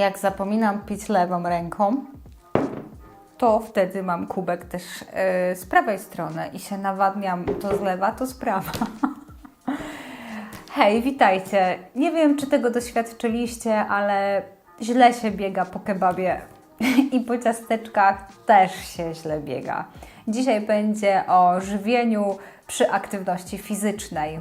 Jak zapominam pić lewą ręką, to wtedy mam kubek też yy, z prawej strony i się nawadniam to z lewa, to z prawa. Hej, witajcie. Nie wiem, czy tego doświadczyliście, ale źle się biega po kebabie i po ciasteczkach też się źle biega. Dzisiaj będzie o żywieniu przy aktywności fizycznej.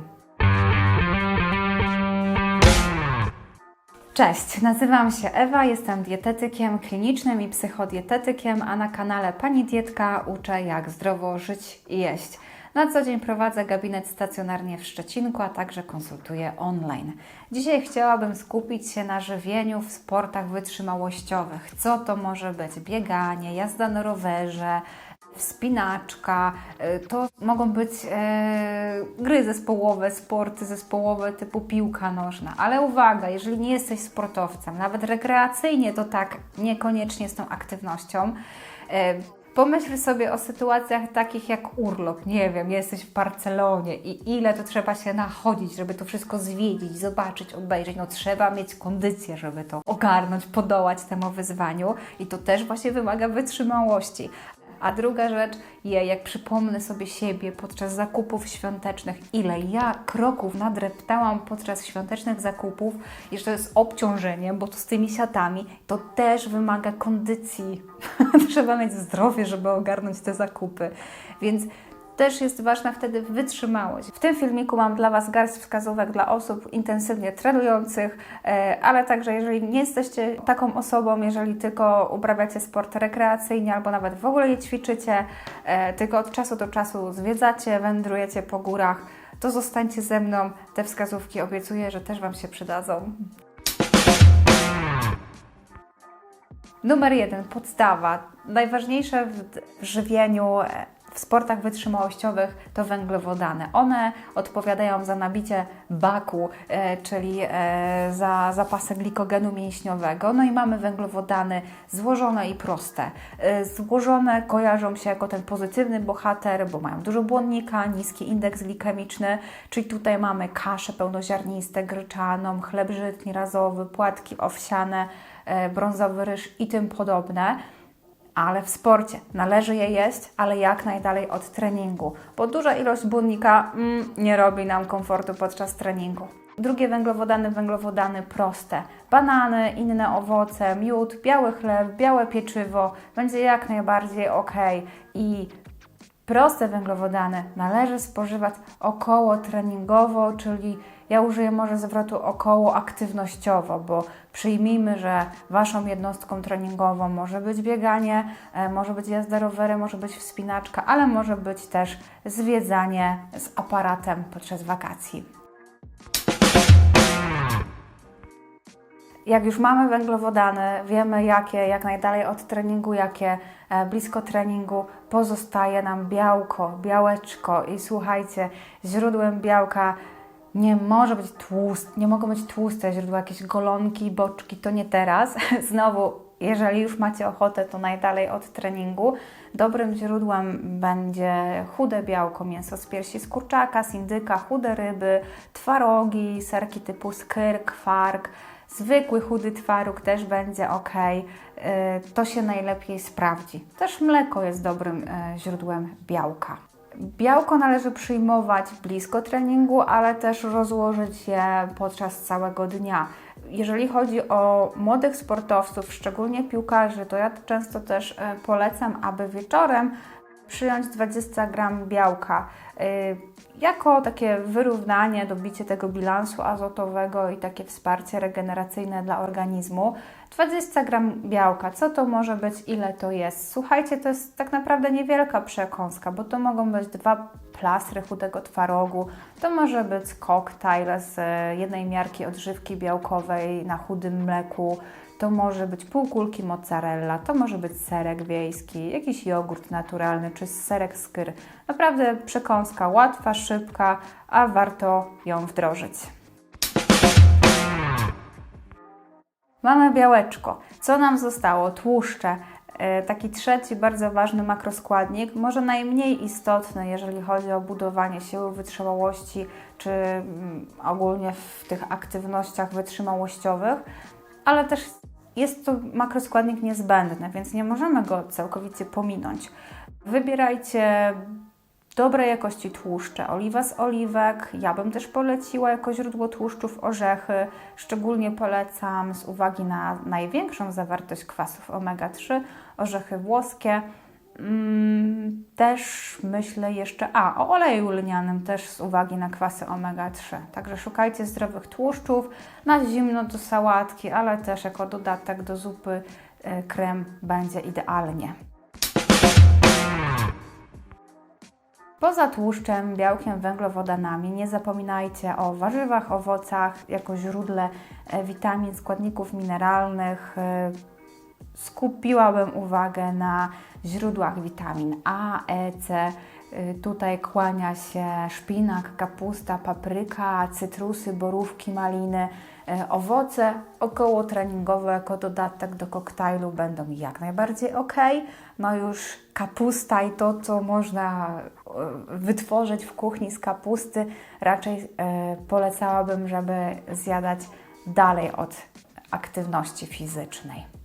Cześć, nazywam się Ewa, jestem dietetykiem klinicznym i psychodietetykiem, a na kanale Pani Dietka uczę jak zdrowo żyć i jeść. Na co dzień prowadzę gabinet stacjonarnie w Szczecinku, a także konsultuję online. Dzisiaj chciałabym skupić się na żywieniu w sportach wytrzymałościowych. Co to może być? Bieganie, jazda na rowerze, wspinaczka, y, to mogą być e, gry zespołowe, sporty zespołowe typu piłka nożna. Ale uwaga, jeżeli nie jesteś sportowcem, nawet rekreacyjnie, to tak niekoniecznie z tą aktywnością. E, Pomyśl sobie o sytuacjach takich jak urlop. Nie wiem, jesteś w Barcelonie i ile to trzeba się nachodzić, żeby to wszystko zwiedzić, zobaczyć, obejrzeć. No trzeba mieć kondycję, żeby to ogarnąć, podołać temu wyzwaniu i to też właśnie wymaga wytrzymałości. A druga rzecz, je, jak przypomnę sobie siebie podczas zakupów świątecznych, ile ja kroków nadreptałam podczas świątecznych zakupów, i że to jest obciążenie, bo to z tymi siatami, to też wymaga kondycji. Trzeba mieć zdrowie, żeby ogarnąć te zakupy. Więc też jest ważna wtedy wytrzymałość. W tym filmiku mam dla Was garść wskazówek dla osób intensywnie trenujących, e, ale także jeżeli nie jesteście taką osobą, jeżeli tylko uprawiacie sport rekreacyjnie albo nawet w ogóle nie ćwiczycie, e, tylko od czasu do czasu zwiedzacie, wędrujecie po górach, to zostańcie ze mną. Te wskazówki obiecuję, że też Wam się przydadzą. Numer jeden, podstawa. Najważniejsze w żywieniu e, w sportach wytrzymałościowych to węglowodany. One odpowiadają za nabicie baku, e, czyli e, za zapasy glikogenu mięśniowego. No i mamy węglowodany złożone i proste. E, złożone kojarzą się jako ten pozytywny bohater, bo mają dużo błonnika, niski indeks glikemiczny, czyli tutaj mamy kasze pełnoziarniste, gryczaną, chleb żytni razowy, płatki owsiane, brązowy ryż i tym podobne ale w sporcie należy je jeść, ale jak najdalej od treningu, bo duża ilość błonnika mm, nie robi nam komfortu podczas treningu. Drugie węglowodany, węglowodany proste. Banany, inne owoce, miód, biały chleb, białe pieczywo będzie jak najbardziej ok. I proste węglowodany należy spożywać około treningowo, czyli ja użyję może zwrotu około aktywnościowo, bo przyjmijmy, że Waszą jednostką treningową może być bieganie, e, może być jazda rowerem, może być wspinaczka, ale może być też zwiedzanie z aparatem podczas wakacji. Jak już mamy węglowodany, wiemy jakie, jak najdalej od treningu, jakie e, blisko treningu, pozostaje nam białko, białeczko i słuchajcie, źródłem białka nie może być tłust, nie mogą być tłuste źródła, jakieś golonki, boczki, to nie teraz. Znowu, jeżeli już macie ochotę, to najdalej od treningu. Dobrym źródłem będzie chude białko, mięso z piersi z kurczaka, z indyka, chude ryby, twarogi, serki typu skyr, kwark, zwykły chudy twaróg też będzie ok. To się najlepiej sprawdzi. Też mleko jest dobrym y, źródłem białka. Białko należy przyjmować blisko treningu, ale też rozłożyć je podczas całego dnia. Jeżeli chodzi o młodych sportowców, szczególnie piłkarzy, to ja często też e, polecam, aby wieczorem przyjąć 20 gram białka e, jako takie wyrównanie, dobicie tego bilansu azotowego i takie wsparcie regeneracyjne dla organizmu. 20 gram białka, co to może być, ile to jest? Słuchajcie, to jest tak naprawdę niewielka przekąska, bo to mogą być dwa plastry chudego twarogu, to może być koktajl z jednej miarki odżywki białkowej na chudym mleku, to może być pół kulki mozzarella, to może być serek wiejski, jakiś jogurt naturalny czy serek skyr. Naprawdę przekąska łatwa, szybka, a warto ją wdrożyć. Mamy białeczko. Co nam zostało? Tłuszcze. E, taki trzeci bardzo ważny makroskładnik, może najmniej istotny, jeżeli chodzi o budowanie siły wytrzymałości, czy mm, ogólnie w tych aktywnościach wytrzymałościowych, ale też jest to makroskładnik niezbędny, więc nie możemy go całkowicie pominąć. Wybierajcie dobrej jakości tłuszcze. Oliwa z oliwek. Ja bym też poleciła jako źródło tłuszczów orzechy. Szczególnie polecam z uwagi na największą zawartość kwasów omega-3 orzechy włoskie. Mm, też myślę jeszcze, a o oleju lnianym też z uwagi na kwasy omega-3. Także szukajcie zdrowych tłuszczów na zimno do sałatki, ale też jako dodatek do zupy e, krem będzie idealnie. Poza tłuszczem, białkiem, węglowodanami nie zapominajcie o warzywach, owocach jako źródle e, witamin, składników mineralnych. E, Skupiłabym uwagę na źródłach witamin A, E, C. Y, Tutaj kłania się szpinak, kapusta, papryka, cytrusy, borówki, maliny. Y, Owoce około treningowe jako dodatek do koktajlu będą jak najbardziej ok. No już kapusta i to, co można y, wytworzyć w kuchni z kapusty, raczej polecałabym, żeby zjadać dalej od aktywności fizycznej.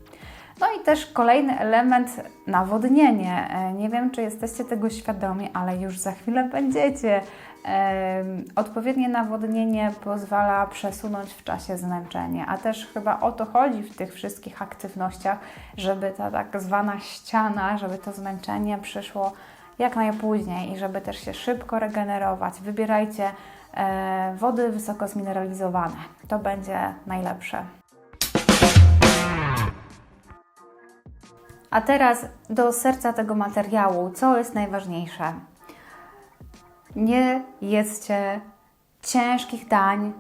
No i też kolejny element nawodnienie. E, Nie wiem, czy jesteście tego świadomi, ale już za chwilę będziecie. Em, Odpowiednie nawodnienie pozwala przesunąć w czasie zmęczenie, a też chyba o to chodzi w tych wszystkich aktywnościach, żeby ta tak zwana ściana, żeby to zmęczenie przyszło jak najpóźniej i żeby też się szybko regenerować. Wybierajcie e, wody wysoko zmineralizowane. To będzie najlepsze. A teraz do serca tego materiału, co jest najważniejsze. Nie jedzcie ciężkich dań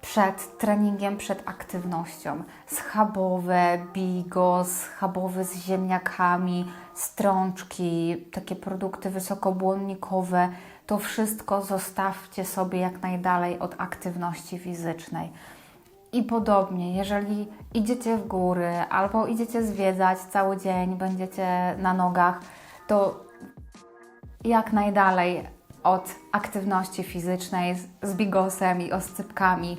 przed treningiem, przed aktywnością. Schabowe, bigos, schabowy z ziemniakami, strączki, takie produkty wysokobłonnikowe. To wszystko zostawcie sobie jak najdalej od aktywności fizycznej. I podobnie, jeżeli idziecie w góry albo idziecie zwiedzać cały dzień, będziecie na nogach, to jak najdalej od aktywności fizycznej z, z bigosem i oscypkami.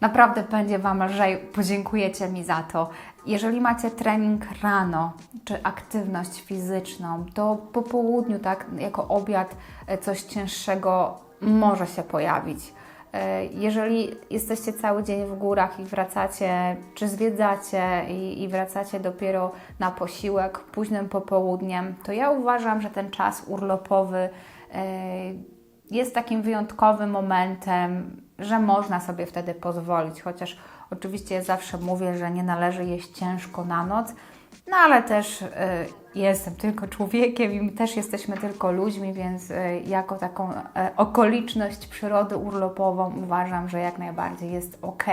Naprawdę będzie Wam lżej, podziękujecie mi za to. Jeżeli macie trening rano czy aktywność fizyczną, to po południu, tak jako obiad, e, coś cięższego może się pojawić. E, Jeżeli jesteście cały dzień w górach i wracacie, czy zwiedzacie i, i wracacie dopiero na posiłek późnym popołudniem, to ja uważam, że ten czas urlopowy e, jest takim wyjątkowym momentem, że można sobie wtedy pozwolić, chociaż oczywiście zawsze mówię, że nie należy jeść ciężko na noc, no ale też y, jestem tylko człowiekiem i my też jesteśmy tylko ludźmi, więc y, jako taką y, okoliczność przyrody urlopową uważam, że jak najbardziej jest ok.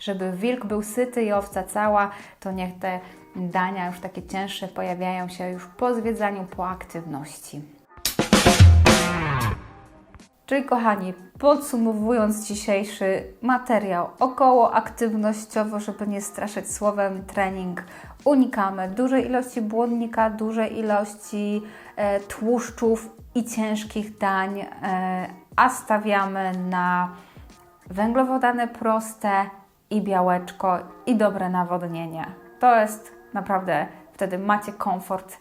Żeby wilk był syty i owca cała, to niech te dania już takie cięższe pojawiają się już po zwiedzaniu, po aktywności. Czyli kochani, podsumowując dzisiejszy materiał około aktywnościowo, żeby nie straszyć słowem trening, unikamy dużej ilości błonnika, dużej ilości e, tłuszczów i ciężkich dań, e, a stawiamy na węglowodany proste i białeczko i dobre nawodnienie. To jest naprawdę, wtedy macie komfort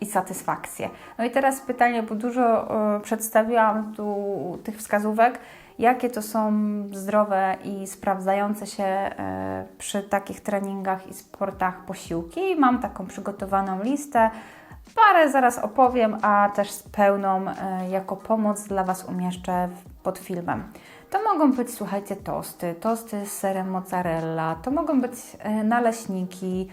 i satysfakcję. No i teraz pytanie, bo dużo e, przedstawiłam tu tych wskazówek, jakie to są zdrowe i sprawdzające się e, przy takich treningach i sportach posiłki. Mam taką przygotowaną listę. Parę zaraz opowiem, a też z pełną e, jako pomoc dla Was umieszczę pod filmem. To mogą być, słuchajcie, tosty, tosty z serem mozzarella, to mogą być naleśniki,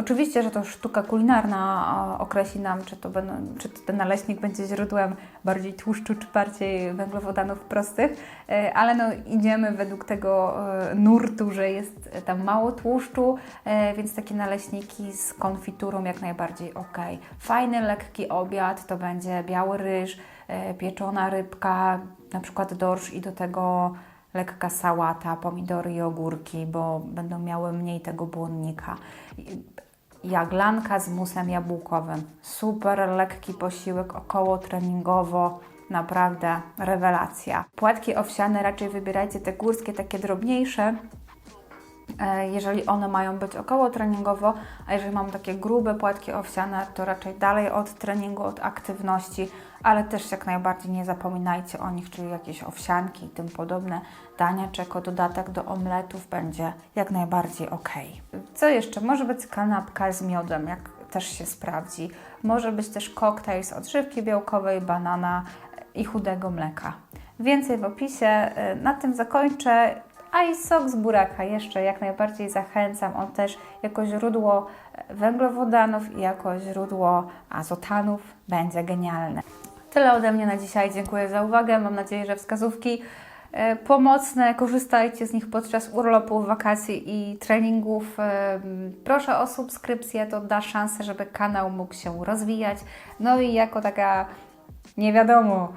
Oczywiście, że to sztuka kulinarna określi nam, czy, to będą, czy ten naleśnik będzie źródłem bardziej tłuszczu, czy bardziej węglowodanów prostych, e, ale no, idziemy według tego e, nurtu, że jest tam mało tłuszczu, e, więc takie naleśniki z konfiturą jak najbardziej ok. Fajny, lekki obiad to będzie biały ryż, pieczona rybka, na przykład dorsz i do tego lekka sałata, pomidory i ogórki, bo będą miały mniej tego błonnika. Jaglanka z musem jabłkowym. Super lekki posiłek około treningowo. Naprawdę rewelacja. Płatki owsiane raczej wybierajcie te górskie, takie drobniejsze, jeżeli one mają być około treningowo, a jeżeli mam takie grube płatki owsiane, to raczej dalej od treningu, od aktywności, ale też jak najbardziej nie zapominajcie o nich, czyli jakieś owsianki i tym podobne dania, czy jako dodatek do omletów będzie jak najbardziej ok. Co jeszcze? Może być kanapka z miodem, jak też się sprawdzi. Może być też koktajl z odżywki białkowej, banana i chudego mleka. Więcej w opisie. Y, Na tym zakończę. A i sok z buraka jeszcze jak najbardziej zachęcam. On też jako źródło węglowodanów i jako źródło azotanów będzie genialny. Tyle ode mnie na dzisiaj. Dziękuję za uwagę. Mam nadzieję, że wskazówki e, pomocne. Korzystajcie z nich podczas urlopów, wakacji i treningów. E, Proszę o subskrypcję, to da szansę, żeby kanał mógł się rozwijać. No i jako taka, nie wiadomo,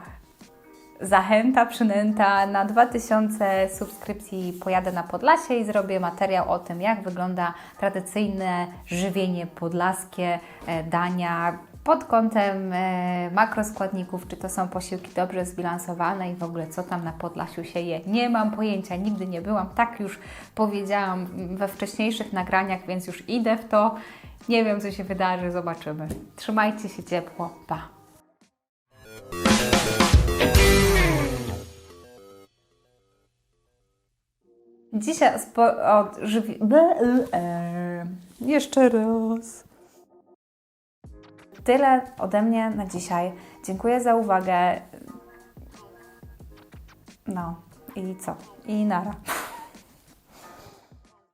zachęta, przynęta na 2000 subskrypcji pojadę na Podlasie i zrobię materiał o tym, jak wygląda tradycyjne żywienie podlaskie, e, dania pod kątem e, makroskładników, czy to są posiłki dobrze zbilansowane i w ogóle co tam na Podlasiu się je. Nie mam pojęcia, nigdy nie byłam, tak już powiedziałam we wcześniejszych nagraniach, więc już idę w to. Nie wiem, co się wydarzy, zobaczymy. Trzymajcie się ciepło, pa! Dzisiaj spo, od żywi... Ble, e, jeszcze raz. Tyle ode mnie na dzisiaj. Dziękuję za uwagę. No i co? I nara.